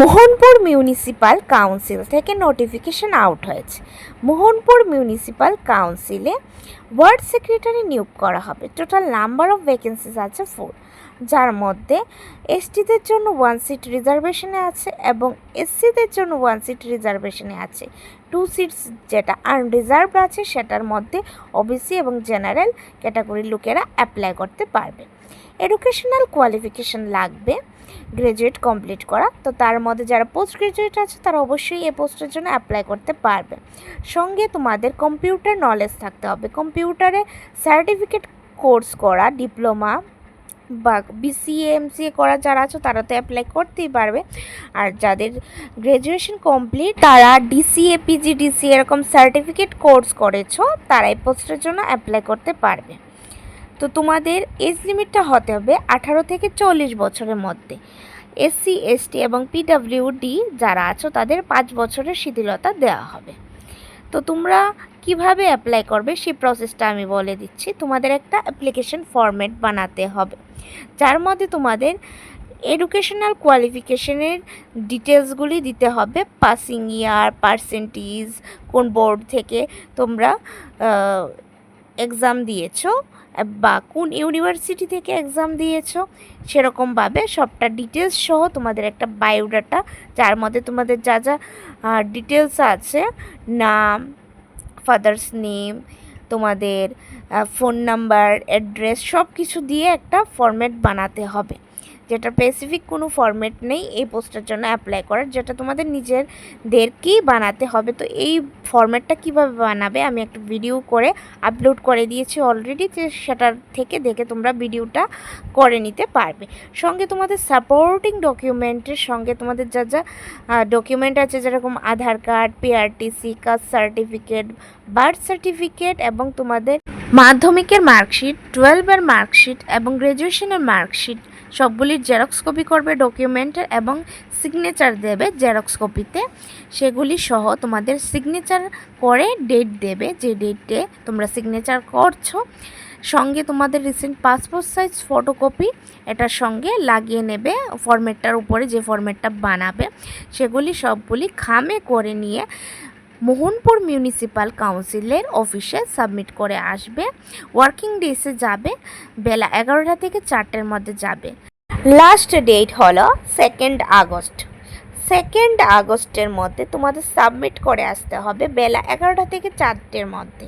Mohanpur municipal council থেকে notification out হয়েছে। Mohanpur municipal কাউন্সিলে ওয়ার্ড সেক্রেটারি নিয়োগ করা হবে। টোটাল নাম্বার অফ ভ্যাকেন্সিস আছে ফোর যার মধ্যে এসটিদের জন্য ওয়ান সিট রিজার্ভেশনে আছে এবং এসসিদের জন্য ওয়ান সিট রিজার্ভেশনে আছে। টু সিটস যেটা আনরিজার্ভড আছে, সেটার মধ্যে ওবিসি এবং জেনারেল ক্যাটাগরির লোকেরা অ্যাপ্লাই করতে পারবে। এডুকেশনাল কোয়ালিফিকেশন লাগবে গ্রাজুয়েট কমপ্লিট করা। তো তার মধ্যে যারা পোস্ট গ্রাজুয়েট আছে, তারা অবশ্যই এই পোস্টের জন্য অ্যাপ্লাই করতে পারবে। সঙ্গে তোমাদের কম্পিউটার নলেজ থাকতে হবে। কম্পিউটারে সার্টিফিকেট কোর্স করা ডিপ্লোমা বা বিসিএ এমসিএ করা যারা আছো, তারা তো অ্যাপ্লাই করতেই পারবে। আর যাদের গ্র্যাজুয়েশন কমপ্লিট তারা ডিসিএ পিজি ডিসি এরকম সার্টিফিকেট কোর্স করেছ, তারা এই পোস্টের জন্য অ্যাপ্লাই করতে পারবে। তো তোমাদের এজ লিমিটটা হতে হবে আঠারো থেকে চল্লিশ বছরের মধ্যে। এসসি এসটি এবং পিডাব্লিউডি যারা আছো, তাদের পাঁচ বছরের শিথিলতা দেওয়া হবে। তো তোমরা কীভাবে অ্যাপ্লাই করবে সেই প্রসেসটা আমি বলে দিচ্ছি। তোমাদের একটা অ্যাপ্লিকেশন ফরম্যাট বানাতে হবে। যার মধ্যে তোমাদের এডুকেশনাল কোয়ালিফিকেশনের ডিটেলসগুলি দিতে হবে। পাসিং ইয়ার পার্সেন্টেজ কোন বোর্ড থেকে তোমরা এক্সাম দিয়েছ। বা কোন ইউনিভার্সিটি থেকে এক্সাম দিয়েছ, সেরকমভাবে সবটা ডিটেলস সহ তোমাদের একটা বায়োডাটা যার মধ্যে তোমাদের যা যা ডিটেলস আছে, নাম ফাদার্স নেম তোমাদের ফোন নাম্বার অ্যাড্রেস সব কিছু দিয়ে একটা ফর্ম্যাট বানাতে হবে। যেটা স্পেসিফিক কোনো ফরম্যাট নেই, এই পোস্টের জন্য অ্যাপ্লাই করার, যেটা তোমাদের নিজেদেরকেই বানাতে হবে। তো এই ফরম্যাটটা কীভাবে বানাবে, আমি একটা ভিডিও করে আপলোড করে দিয়েছি অলরেডি যে সেটার থেকে দেখে তোমরা ভিডিওটা করে নিতে পারবে। সঙ্গে তোমাদের সাপোর্টিং ডকুমেন্টের সঙ্গে তোমাদের যা যা ডকুমেন্ট আছে, যেরকম Aadhaar card PRTC caste certificate birth certificate এবং তোমাদের মাধ্যমিকের মার্কশিট টুয়েলভের মার্কশিট এবং গ্র্যাজুয়েশনের মার্কশিট সবগুলির জেরক্স কপি করবে ডকুমেন্টের এবং সিগনেচার দেবে জেরক্স কপিতে। সেগুলি সহ তোমাদের সিগনেচার করে ডেট দেবে, যে ডেটে তোমরা সিগনেচার করছ। সঙ্গে তোমাদের রিসেন্ট পাসপোর্ট সাইজ ফটোকপি এটার সঙ্গে লাগিয়ে নেবে ফরম্যাটটার উপরে যে ফরম্যাটটা বানাবে, সেগুলি সবগুলি খামে করে নিয়ে মোহনপুর মিউনিসিপ্যাল কাউন্সিলের অফিসে সাবমিট করে আসবে। ওয়ার্কিং ডেসে যাবে, বেলা এগারোটা থেকে চারটের মধ্যে যাবে। লাস্ট ডেট হলো সেকেন্ড আগস্ট। সেকেন্ড আগস্টের মধ্যে তোমাদের সাবমিট করে আসতে হবে বেলা এগারোটা থেকে চারটের মধ্যে।